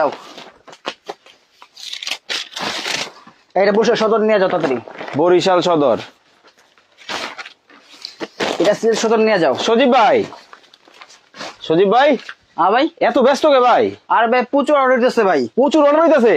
দাও। এটা বসে সদর নিয়ে যাও তাড়াতাড়ি। বরিশাল সদর। এটা সিলেট সদর নিয়ে যাও। সজীব ভাই। সজীব ভাই? হ্যাঁ ভাই। এত ব্যস্ত কে ভাই? আর ভাই প্রচুর অর্ডার দিতেছে ভাই। প্রচুর অর্ডার হইতেছে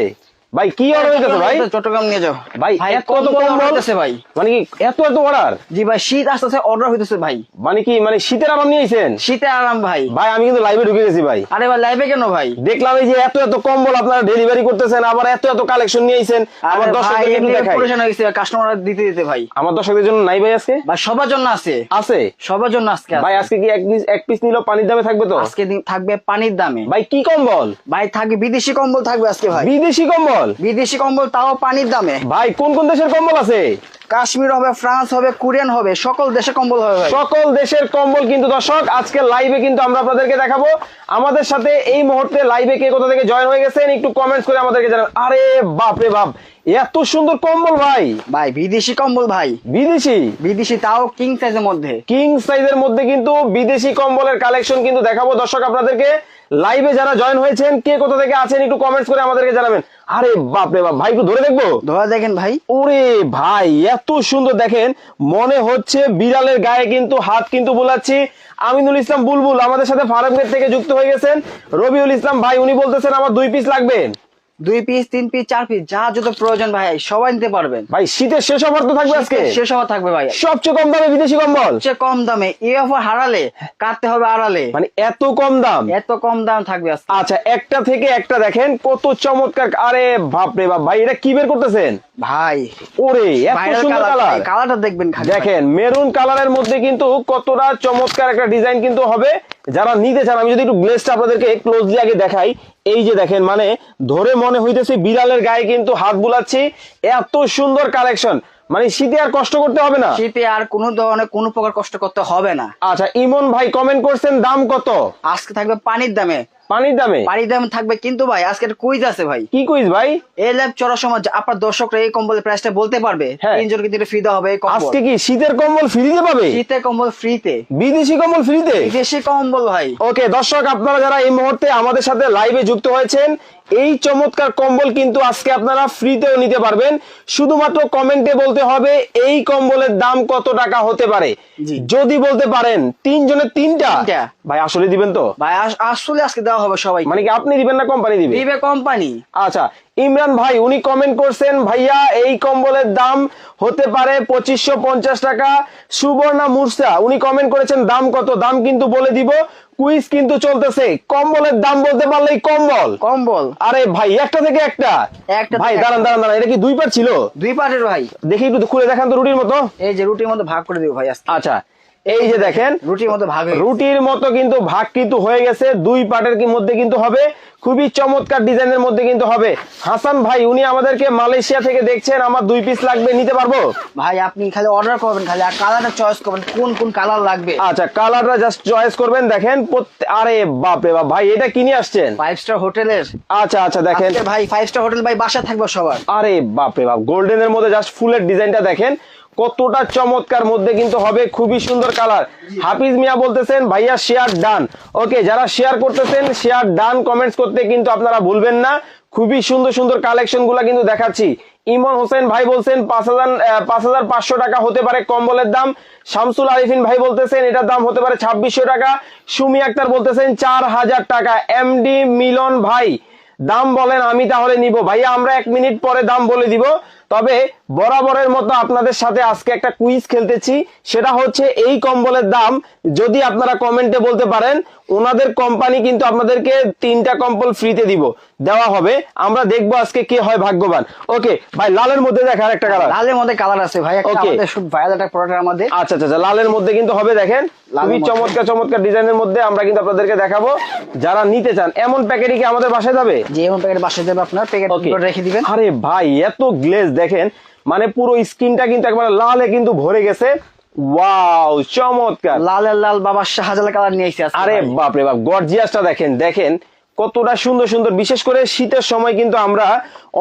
ভাই কি অর্ডার হইতেছে ভাই? চট্টগ্রাম নিয়ে যাও। ভাই এত কত কম হইতেছে ভাই? মানে কি এত এত অর্ডার জি ভাই শীত আসতেছে অর্ডার হইতেছে ভাই। মানে কি মানে শীতের আরাম নিয়েছেন শীতে আরাম ভাই। ভাই আমি কিন্তু লাইভে ঢুকে গেছি ভাই। আরে ভাই লাইভে কেন ভাই? দেখলাম এই যে এত এত কম্বল আপনারা ডেলিভারি করতেছেন আবার এত এত কালেকশন নিয়ে আইছেন আমার দর্শকদের একটু দেখাই। পরেশান হয়ে গেছে কাস্টমার দিতে দিতে ভাই। আমার দর্শকদের জন্য নাই ভাই আজকে? ভাই সবার জন্য আছে। আছে? সবার জন্য আজকে ভাই আজকে কি এক পিস এক পিস নিলেও পানির দামে থাকবে তো? আজকে দিন থাকবে পানির দামে। ভাই কি কম্বল? ভাই থাকবে বিদেশি কম্বল থাকবে আজকে ভাই। বিদেশি কম্বল? বিদেশি কম্বল তাও পানির দামে। ভাই কোন কোন দেশের কম্বল আছে? কাশ্মীর হবে ফ্রান্স হবে কোরিয়ান হবে সকল দেশে কম্বল হবে সকল দেশের কম্বল কিন্তু দর্শক আজকে লাইভে কিন্তু আমরা আপনাদেরকে দেখাবো। আমাদের সাথে এই মুহূর্তে লাইভে কে কোথা থেকে জয়েন হয়ে গেছেন একটু কমেন্টস করে আমাদেরকে জানান আরে বাপ রে বাপ এত সুন্দর কম্বল ভাই। ভাই বিদেশি কম্বল ভাই। বিদেশি? বিদেশি তাও কিং সাইজের মধ্যে। কিং সাইজের মধ্যে কিন্তু বিদেশি কম্বলের কালেকশন কিন্তু দেখাবো। দর্শক আপনাদেরকে লাইভে যারা জয়েন হয়েছেন কে কোথা থেকে আছেন একটু কমেন্টস করে আমাদেরকে জানাবেন। আরে বাপ রে বাপ ভাই একটু ধরে দেখব? ধরা দেখেন ভাই। ওরে ভাই এত সুন্দর দেখেন। মনে হচ্ছে বিড়ালের গায়ে কিন্তু হাত কিন্তু বুলাচ্ছি। আমিনুল ইসলাম বুলবুল আমাদের সাথে ফার্মগেট থেকে যুক্ত হয়ে গেছেন। রবিউল ইসলাম ভাই উনি বলতেছেন আমার দুই পিস লাগবে। দুই পিস তিন পিস চার পিস যা যত প্রয়োজন ভাই সবাই নিতে পারবেন। ভাই শীতের শেষ অফার তো থাকবে আজকে? শেষ হওয়া থাকবে ভাই। সবচেয়ে কম দামে বিদেশি কম্বল? সবচেয়ে কম দামে। এই অফার হারালে কাটতে হবে আড়ালে। মানে এত কম দাম? এত কম দাম থাকবে আচ্ছা একটা থেকে একটা দেখেন কত চমৎকার আরে বাপ রে বাপ ভাই এটা কি বের করতেছেন? ভাই ওরে এত সুন্দর কালার কালারটা দেখবেন দেখেন মেরুন কালারের মধ্যে কিন্তু কতটা চমৎকার একটা ডিজাইন কিন্তু হবে। যারা নিতে চান আমি যদি একটু গ্লেসটা আপনাদেরকে ক্লোজলি আগে দেখাই এই যে দেখেন মানে ধরে মনে হইতেছে বিড়ালের গায়ে কিন্তু হাত বুলাচ্ছি এত সুন্দর কালেকশন মানে শীতে আর কষ্ট করতে হবে না। শীতে আর কোনো ধরনের কোনো প্রকার কষ্ট করতে হবে না। আচ্ছা ইমন ভাই কমেন্ট করছেন দাম কত? আজকে থাকবে পানির দামে। পানির দামে? পানির দাম থাকবে কিন্তু ভাই আজকে একটা কুইজ আছে ভাই। কি কুইজ ভাই? এই ল্যাব চড়ার সময় আপনার দর্শকরা এই কম্বলের প্রাইসটা বলতে পারবে। তিনজনকে দিলে ফ্রি দেওয়া হবে আজকে কি শীতের কম্বল ফ্রিতে পাবে? শীতের কম্বল ফ্রিতে বিদেশি কম্বল ফ্রিতে বিদেশি কম্বল ভাই। ওকে দর্শক আপনারা যারা এই মুহূর্তে আমাদের সাথে লাইভে যুক্ত হয়েছেন এই চমৎকার কম্বল কিন্তু আজকে আপনারা ফ্রিতেও নিতে পারবেন। শুধুমাত্র কমেন্টে বলতে হবে এই কম্বলের দাম কত টাকা হতে পারে? যদি বলতে পারেন তিনজনের তিনটা। ভাই আসলে দিবেন তো? ভাই আসলে আজকে দেওয়া হবে সবাই মানে কি আপনি দিবেন না কোম্পানি দিবে? দিবে কোম্পানি আচ্ছা ইমরান ভাই উনি কমেন্ট করছেন ভাইয়া এই কম্বলের দাম হতে পারে পঁচিশশো পঞ্চাশ টাকা। সুবর্ণা মুরসা উনি কমেন্ট করেছেন দাম কত? দাম কিন্তু বলে দিব। কুইজ কিন্তু চলতেছে। কম্বলের দাম বলতে পারলেই কম্বল। কম্বল। আরে ভাই একটা থেকে একটা। একটা ভাই দাঁড়ান দাঁড়ান দাঁড়ান এটা কি দুই পার ছিল? দুই পার্টের ভাই। দেখি একটু খুলে দেখান তো রুটির মতো। এই যে রুটির মধ্যে ভাগ করে দিব ভাই আচ্ছা এই যে দেখেন রুটির মধ্যে ভাগ রুটির মতো কিন্তু ভাগ কিন্তু হয়ে গেছে। দুই পার্টের কি মধ্যে কিন্তু হবে? খুবই চমৎকার ডিজাইনের মধ্যে কিন্তু হবে। হাসান ভাই উনি আমাদেরকে মালয়েশিয়া থেকে দেখছেন আমার দুই পিস লাগবে নিতে পারব? ভাই আপনি খালি অর্ডার করবেন খালি আর কালারটা চয়েস করবেন কোন কোন কালার লাগবে? আচ্ছা কালারটা জাস্ট চয়েস করবেন দেখেন আরে বাপ রে বাপ ভাই এটা কিনে আসছেন? ফাইভ স্টার হোটেলের। আচ্ছা আচ্ছা দেখেন। ভাই ফাইভ স্টার হোটেল ভাই বাসা থাকবে সবার। আরে বাপ রে বাপ গোল্ডেনের মধ্যে জাস্ট ফুলের ডিজাইনটা দেখেন। কতটা চমৎকার মধ্যে কিন্তু হবে, খুবই সুন্দর কালার হাফিজ মিয়া বলতেছেন, ভাইয়া শেয়ার ডান ওকে যারা শেয়ার করতেছেন শেয়ার ডান কমেন্টস করতে কিন্তু আপনারা ভুলবেন না। খুবই সুন্দর সুন্দর কালেকশনগুলা কিন্তু দেখাচ্ছি। ইমন হোসেন ভাই বলছেন, পাঁচ হাজার পাঁচ হাজার পাঁচশো টাকা হতে পারে কম্বলের দাম। শামসুল আরিফিন ভাই বলতেছেন, এটার দাম হতে পারে ছাব্বিশশো টাকা। সুমি আক্তার বলতেছেন, চার হাজার টাকা। এমডি মিলন ভাই, দাম বলেন, আমি তাহলে নিব। ভাইয়া, আমরা এক মিনিট পরে দাম বলে দিব। তবে বরাবরের মতো আপনাদের সাথে আজকে একটা কুইজ খেলতেছি। সেটা হচ্ছে এই কম্বলের দাম। যদি আপনারা কমেন্টে বলতে পারেন, ওনাদের কোম্পানি কিন্তু আপনাদেরকে তিনটা কম্বল ফ্রিতে দিব। দেওয়া হবে। আমরা দেখব আজকে কে হয় ভাগ্যবান। ওকে ভাই লালের মধ্যে দেখার একটা কালার লালের মধ্যে কালার আছে ভাই একটা আমাদের খুব ভাইরাল একটা প্রোডাক্ট আমাদের আচ্ছা আচ্ছা লালের মধ্যে কিন্তু হবে দেখেন। খুবই চমৎকার চমৎকার ডিজাইনের মধ্যে আমরা কিন্তু আপনাদেরকে দেখাবো। যারা নিতে চান এমন প্যাকেটই কি আমাদের বাসায় যাবে? যে এমন প্যাকেট বাসায় যাবে আপনার। প্যাকেট. রেখে দিবেন। আরে ভাই এত গ্লেজ দেখেন। মানে পুরো স্কিনটা কিন্তু একবার লালে কিন্তু ভরে গেছে। ওয়াও চমৎকার। লালের লাল বাবা শাহজালাল কালার নিয়ে এসেছে আরে। বাপ রে বাপ গর্জিয়াসটা দেখেন দেখেন। কতটা সুন্দর সুন্দর। বিশেষ করে শীতের সময় কিন্তু আমরা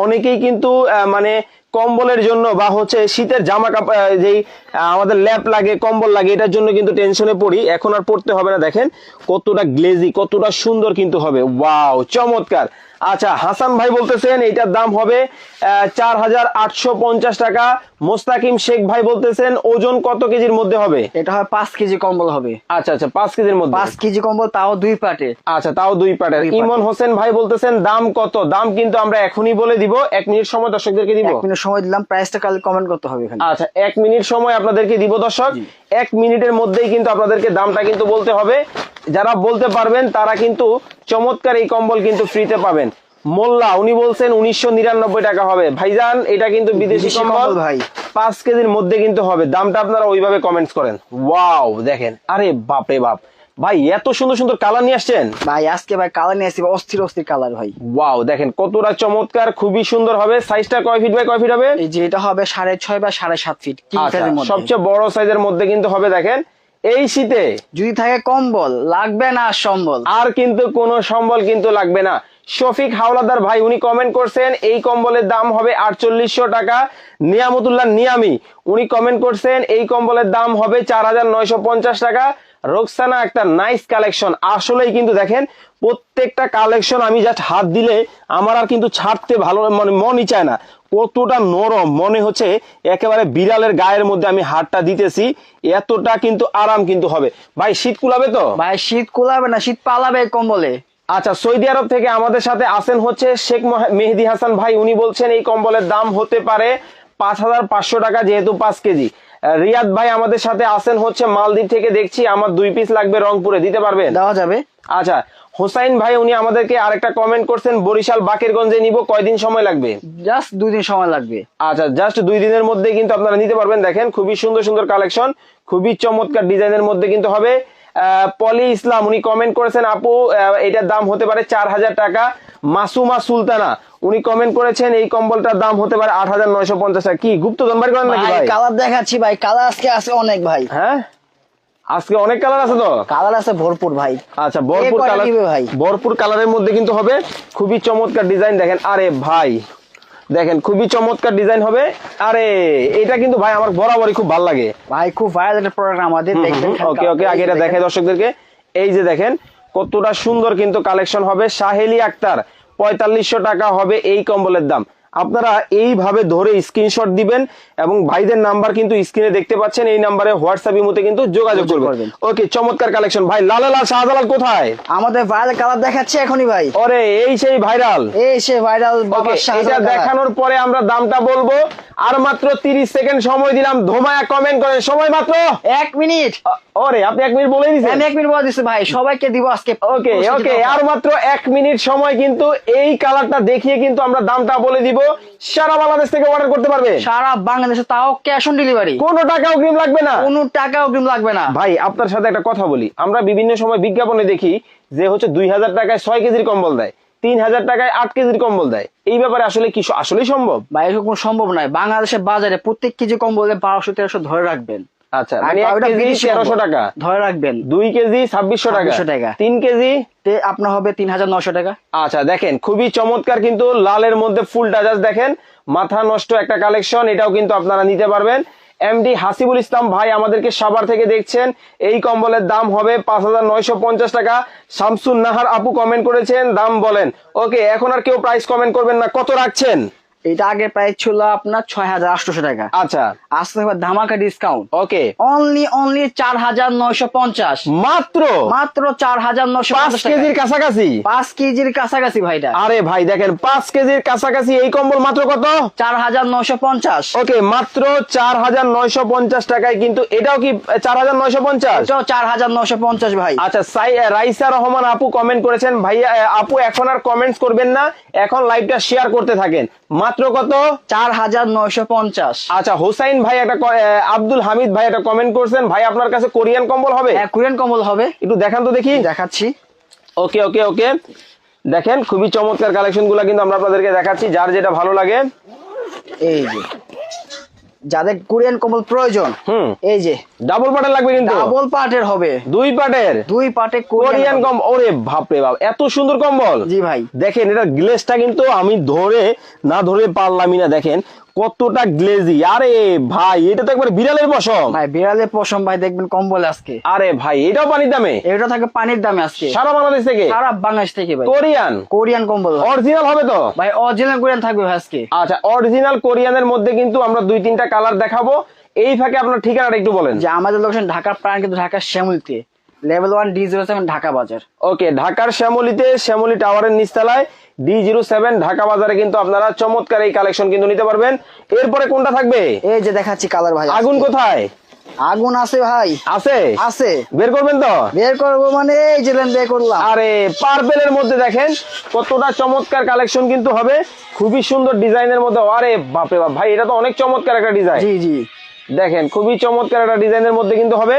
অনেকেই কিন্তু মানে কম্বলের জন্য বা হচ্ছে শীতের জামা কাপড় যেই আমাদের ল্যাপ লাগে, কম্বল লাগে, এটার জন্য কিন্তু টেনশনে পড়ি। এখন আর পড়তে হবে না, দেখেন। কতটা গ্লেজি কতটা সুন্দর কিন্তু হবে। ওয়াও চমৎকার! আচ্ছা হাসান ভাই বলতেছেন এইটার দাম হবে চার হাজার আটশো পঞ্চাশ টাকা। মোস্তাকিম শেখ ভাই বলতেছেন ওজন কত কেজির মধ্যে হবে? এটা হয় পাঁচ কেজি কম্বল হবে। আচ্ছা আচ্ছা পাঁচ কেজির মধ্যে। পাঁচ কেজি কম্বল তাও দুই পাটে। আচ্ছা তাও দুই পাটের। ইমন হোসেন ভাই বলতেছেন দাম কত? দাম কিন্তু আমরা এখনই বলে দিব। এক মিনিট সময় দর্শকদেরকে দিব। এক মিনিট সময় দিলাম প্রাইসটা কাল কমেন্ট করতে হবে এখানে। আচ্ছা এক মিনিট সময় আপনাদেরকে দিব দর্শক। এক মিনিটের মধ্যেই কিন্তু আপনাদেরকে দামটা কিন্তু বলতে হবে। যারা বলতে পারবেন তারা কিন্তু চমৎকার এই কম্বল কিন্তু ফ্রিতে পাবেন। মোল্লা উনি বলছেন উনিশশো নিরানব্বই টাকা হবে। ভাইজান এটা কিন্তু বিদেশি কম্বল ভাই। পাঁচ কেজির মধ্যে কিন্তু হবে। দামটা আপনারা ওইভাবে কমেন্টস করেন। ওয়াও দেখেন। আরে বাপরে বাপ। ভাই এত সুন্দর সুন্দর কালার নিয়ে আসছেন। ভাই আজকে ভাই কালার নিয়ে আসছি অস্থির অস্থির কালার ভাই। ওয়াও দেখেন কতটা চমৎকার খুবই সুন্দর হবে। সাইজটা কয় ফিট বাই কয় ফিট হবে? এই যে এটা হবে সাড়ে ছয় বা সাড়ে সাত ফিট আচ্ছা, সবচেয়ে বড় সাইজের মধ্যে কিন্তু হবে দেখেন। এই শীতে যদি থাকে কম্বল লাগবে না আর সম্বল। আর কিন্তু কোনো সম্বল কিন্তু লাগবে না। শফিক হাওলাদার ভাই উনি কমেন্ট করছেন এই কম্বলের দাম হবে আটচল্লিশশো টাকা। নিয়ামতুল্লাহ নিয়ামি উনি কমেন্ট করছেন এই কম্বলের দাম হবে চার হাজার নয়শো পঞ্চাশ টাকা। রোকসানা একটা নাইস কালেকশন আসলেই কিন্তু দেখেন প্রত্যেকটা কালেকশন আমি জাস্ট হাত দিলে আমার আর কিন্তু ছাড়তে ভালো মানে মনই চায় না। কতটা নরম মনে হচ্ছে একেবারে বিড়ালের গায়ের মধ্যে আমি হাতটা দিতেছি এতটা কিন্তু আরাম কিন্তু হবে। ভাই শীত কুলাবে তো? ভাই শীত কুলাবে না শীত পালাবে কম্বলে। আচ্ছা সৌদি আরব থেকে আমাদের সাথে আসেন হচ্ছে শেখ মহ- মেহেদি হাসান ভাই উনি বলছেন এই কম্বলের দাম হতে পারে পাঁচ হাজার পাঁচশো টাকা যেহেতু পাঁচ কেজি। রিয়াদ ভাই আমাদের সাথে আসেন হচ্ছে মালদ্বীপ থেকে দেখছি আমার দুই পিস লাগবে রংপুরে দিতে পারবেন? দেওয়া যাবে। আচ্ছা হোসাইন ভাই উনি আমাদেরকে আরেকটা কমেন্ট করছেন বরিশাল বাকেরগঞ্জে নিব কয়দিন সময় লাগবে? জাস্ট দুই দিন সময় লাগবে। আচ্ছা জাস্ট দুই দিনের মধ্যে কিন্তু আপনারা নিতে পারবেন দেখেন খুবই সুন্দর সুন্দর কালেকশন খুবই চমৎকার ডিজাইনের মধ্যে কিন্তু হবে। পলি ইসলাম উনি কমেন্ট করেছেন আপু এটার দাম হতে পারে চার হাজার টাকা মাসুমা সুলতানা। উনি কমেন্ট করেছেন এই কম্বলটার দাম হতে পারে আট হাজার নয়শো পঞ্চাশ টাকা। কি গুপ্ত দনবাড়ি করেন নাকি ভাই কালার দেখাচ্ছি ভাই কালার আজকে আছে অনেক ভাই। হ্যাঁ? আজকে অনেক কালার আছে তো? কালার আছে ভরপুর ভাই। আচ্ছা ভরপুর কালার ভাই? ভরপুর কালারের মধ্যে কিন্তু হবে খুবই চমৎকার ডিজাইন দেখেন। আরে ভাই দেখেন খুবই চমৎকার ডিজাইন হবে। আরে এটা কিন্তু ভাই আমার বরাবরই খুব ভালো লাগে। ভাই খুব ভাইরাল একটা প্রোডাক্ট আমাদের দেখবেন ওকে ওকে আগে এটা দেখাই দর্শকদেরকে। এই যে দেখেন কতটা সুন্দর কিন্তু কালেকশন হবে। সাহেলি আক্তার পঁয়তাল্লিশশো টাকা হবে এই কম্বলের দাম। আপনারা এইভাবে ধরে স্ক্রিনশট দিবেন এবং ভাইদের নাম্বার কিন্তু স্ক্রিনে দেখতে পাচ্ছেন এই নাম্বারে হোয়াটসঅ্যাপ ইমোতে কিন্তু যোগাযোগ করবেন। ওকে চমৎকার কালেকশন ভাই লাল লাল শাহজালাল কোথায়? আমাদের ভাইরাল কালার দেখাচ্ছি এখনই ভাই। ওরে এই সেই ভাইরাল এই সে ভাইরাল এটা দেখানোর পরে আমরা দামটা বলব। আর মাত্র তিরিশ সেকেন্ড সময় দিলাম। ধোমায়া কমেন্ট করেন সময় মাত্র? এক মিনিট। ওরে আপনি এক মিনিট বলেই দিচ্ছেন আমি এক মিনিট বলে দিচ্ছি ভাই। সবাইকে দিব আজকে। ওকে ওকে আর মাত্র এক মিনিট সময় কিন্তু এই কালারটা দেখিয়ে কিন্তু আমরা দামটা বলে দিব। সারা বাংলাদেশ থেকে অর্ডার করতে পারবে। সারা বাংলাদেশে তাও ক্যাশ অন ডেলিভারি কোনো টাকা অগ্রিম লাগবে না। কোনো টাকা অগ্রিম লাগবে না। ভাই আপনার সাথে একটা কথা বলি। আমরা বিভিন্ন সময় বিজ্ঞাপনে দেখি যে হচ্ছে দুই হাজার টাকায় ছয় কেজির কম্বল দেয় তিন হাজার টাকায় আট কেজির কম্বল দেয়। এই ব্যাপারে আসলে কি আসলেই সম্ভব? ভাই এরকম কোনো সম্ভব নয়। বাংলাদেশের বাজারে প্রত্যেক কেজি কম্বল বলে বারোশো তেরোশো ধরে রাখবেন। আচ্ছা আর ওটা কেজি তেরোশো টাকা। ধরে রাখবেন। দুই কেজি ছাব্বিশশো টাকা। টাকা। তিন কেজি? তে আপনার হবে তিন হাজার নশো টাকা। আচ্ছা দেখেন খুবই চমৎকার কিন্তু লালের মধ্যে ফুল টাজাজ দেখেন। মাথা নষ্ট একটা কালেকশন এটাও কিন্তু আপনারা নিতে পারবেন। এমডি হাসিবুল ইসলাম ভাই আমাদেরকে সাবার থেকে দেখছেন। এই কম্বলের দাম হবে পাঁচ হাজার নয়শো পঞ্চাশ টাকা। শামসুন নাহার আপু কমেন্ট করেছেন দাম বলেন। ওকে এখন আর কেউ প্রাইস কমেন্ট করবেন না। কত রাখছেন? এটা আগে প্রাইস ছিল আপনার ছয় হাজার আটশোশো টাকা। আচ্ছা। আজকে হবে ধামাকা ডিসকাউন্ট ওকে অনলি অনলি চার হাজার নয়শো পঞ্চাশ। মাত্র? মাত্র চার হাজার নয়শো পঞ্চাশ কেজির কাছাকাছি? পাঁচ কেজির কাছাকাছি ভাইটা। আরে ভাই দেখেন পাঁচ কেজির কাছাকাছি এই কম্বল মাত্র কত? চার হাজার নয়শো পঞ্চাশ। ওকে মাত্র চার হাজার নয়শো পঞ্চাশ টাকায় কিন্তু এটাও কি চার হাজার নয়শো পঞ্চাশ? এটাও চার হাজার নয়শো পঞ্চাশ ভাই। আচ্ছা সাই রাইসা রহমান আপু কমেন্ট করেছেন। ভাইয়া আপু এখন আর কমেন্টস করবেন না। এখন লাইভটা শেয়ার করতে থাকেন। মাত্র কত? চার হাজার নয়শো পঞ্চাশ। আচ্ছা হোসাইন ভাই একটা আব্দুল হামিদ ভাই একটা কমেন্ট করছেন। ভাই আপনার কাছে কোরিয়ান কম্বল হবে? কোরিয়ান কম্বল হবে। একটু দেখান তো দেখি। দেখাচ্ছি। ওকে ওকে ওকে। দেখেন খুবই চমৎকার কালেকশনগুলা কিন্তু আমরা আপনাদেরকে দেখাচ্ছি যার যেটা ভালো লাগে। এই যে। যাদের কোরিয়ান কম্বল প্রয়োজন হুম। এই যে ডাবল পাটের লাগবে কিন্তু। ডাবল পাটের হবে। দুই পাটের। দুই পাটে কোরিয়ান কম কম্বল ওরে বাপরে বাপ এত সুন্দর কম্বল। জি ভাই। দেখেন এটা গ্লেসটা কিন্তু আমি ধরে না ধরে পারলামই না দেখেন। কতটা গ্লেজি আরে ভাই এটা তো একবার বিড়ালের পশম। ভাই বিড়ালের পশম ভাই দেখবেন কম্বল আজকে। আরে ভাই এটাও পানির দামে? এটা থাকে পানির দামে আজকে। সারা বাংলাদেশ থেকে? সারা বাংলাদেশ থেকে ভাই। কোরিয়ান? কোরিয়ান কম্বল ভাই। অরিজিনাল হবে তো? ভাই অরিজিনাল কোরিয়ান থাকবে ভাই আজকে। আচ্ছা অরিজিনাল কোরিয়ানের মধ্যে কিন্তু আমরা দুই তিনটা কালার দেখাবো। এই ফাঁকে আপনার ঠিকানাটা একটু বলেন। যে আমাদের লোকেশন ঢাকার প্রাণ কিন্তু ঢাকার শ্যামলিতে। Level one D zero seven Dhaka বাজার। ওকে ঢাকার শ্যামলিতে শ্যামলি টাওয়ারের নিচতলায় ডি জিরো সেভেন ঢাকা বাজারে কিন্তু আপনারা চমৎকার এই কালেকশন কিন্তু নিতে পারবেন। এরপরে কোনটা থাকবে? এই যে দেখাচ্ছি কালার ভাই আগুন কোথায়? আগুন আছে ভাই। আছে? আছে। বের করবেন তো? বের করব মানে এই যে বের করলাম। আরে পার্পেলের মধ্যে দেখেন কতটা চমৎকার কালেকশন কিন্তু হবে। খুবই সুন্দর ডিজাইনের মধ্যে। আরে বাপে বাপ ভাই এটা তো অনেক চমৎকার একটা ডিজাইন। জি জি। দেখেন খুবই চমৎকার একটা ডিজাইনের মধ্যে কিন্তু হবে।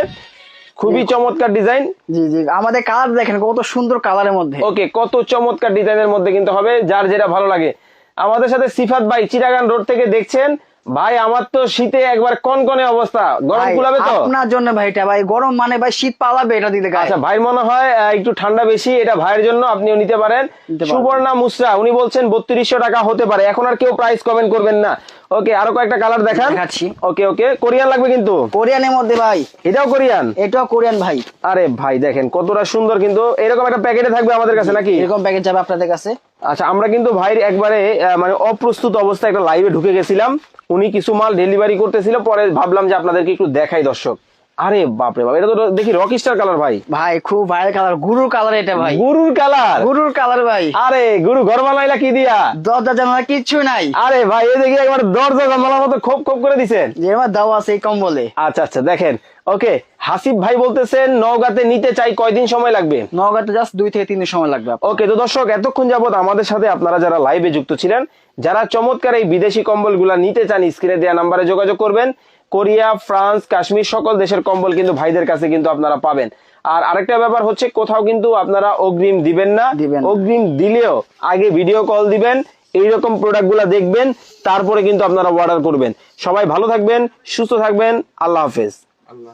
খুবই চমৎকার ডিজাইন। জি জি আমাদের কালার দেখেন কত সুন্দর কালারের মধ্যে। ওকে কত চমৎকার ডিজাইনের মধ্যে কিন্তু হবে যার যেটা ভালো লাগে। আমাদের সাথে সিফাত ভাই চিরাগান রোড থেকে দেখছেন। ভাই আমার তো শীতে একবার কনকনে অবস্থা। গরম কুলাবে তো? আপনার জন্য ভাই এটা ভাই গরম মানে ভাই শীত পালাবে এটা দিতে আচ্ছা ভাই মনে হয় একটু ঠান্ডা বেশি এটা ভাইয়ের জন্য আপনিও নিতে পারেন। সুবর্ণা মুসরা উনি বলছেন বত্রিশশো টাকা হতে পারে। এখন আর কেউ প্রাইস কমেন্ট করবেন না। ওকে আরও কয়েকটা কালার দেখান। দেখাচ্ছি। ওকে ওকে কোরিয়ান লাগবে কিন্তু। কোরিয়ানের মধ্যে ভাই। এটাও কোরিয়ান এটাও কোরিয়ান ভাই। আরে ভাই দেখেন কতটা সুন্দর কিন্তু। এরকম একটা প্যাকেটে থাকবে আমাদের কাছে নাকি? এরকম প্যাকেট যাবে আপনাদের কাছে। আচ্ছা আমরা কিন্তু ভাইয়ের একবারে মানে অপ্রস্তুত অবস্থায় একটা লাইভে ঢুকে গেছিলাম। উনি কিছু মাল ডেলিভারি করতেছিল পরে ভাবলাম যে আপনাদেরকে একটু দেখাই দর্শক। আরে বাপরে বাপ এটা তো দেখি রক স্টার কালার ভাই। ভাই খুব ভাইয়ের কালার গুরুর কালার এটা ভাই। গুরুর কালার গুরুর কালার ভাই। আরে গুরু ঘর বানাইলা কি দিয়া? দরজা জানালা কিচ্ছু নাই। আরে ভাই এই দেখি একবার দরজা জানালার মতো খোপ খোপ করে দিছেন যে আমার দাও আছে এই কম্বলে। আচ্ছা আচ্ছা দেখেন। ওকে হাসিব ভাই বলতেছেন নওগাঁতে নিতে চাই কয়দিন সময় লাগবে? নওগাঁতে জাস্ট দুই থেকে তিন দিন সময় লাগবে ওকে তো দর্শক এতক্ষণ যাবত আমাদের সাথে আপনারা যারা লাইভে যুক্ত ছিলেন যারা চমৎকার এই বিদেশি কম্বলগুলা নিতে চান স্ক্রিনে দেওয়া নাম্বারে যোগাযোগ করবেন। কোরিয়া ফ্রান্স কাশ্মীর সকল দেশের কম্বল কিন্তু ভাইদের কাছে কিন্তু আপনারা পাবেন। আর আরেকটা ব্যাপার হচ্ছে কোথাও কিন্তু আপনারা অগ্রিম দিবেন না। দিবেন অগ্রিম দিলেও আগে ভিডিও কল দিবেন এইরকম প্রোডাক্টগুলো দেখবেন তারপরে কিন্তু আপনারা অর্ডার করবেন। সবাই ভালো থাকবেন সুস্থ থাকবেন আল্লাহ হাফেজ। আল্লাহ।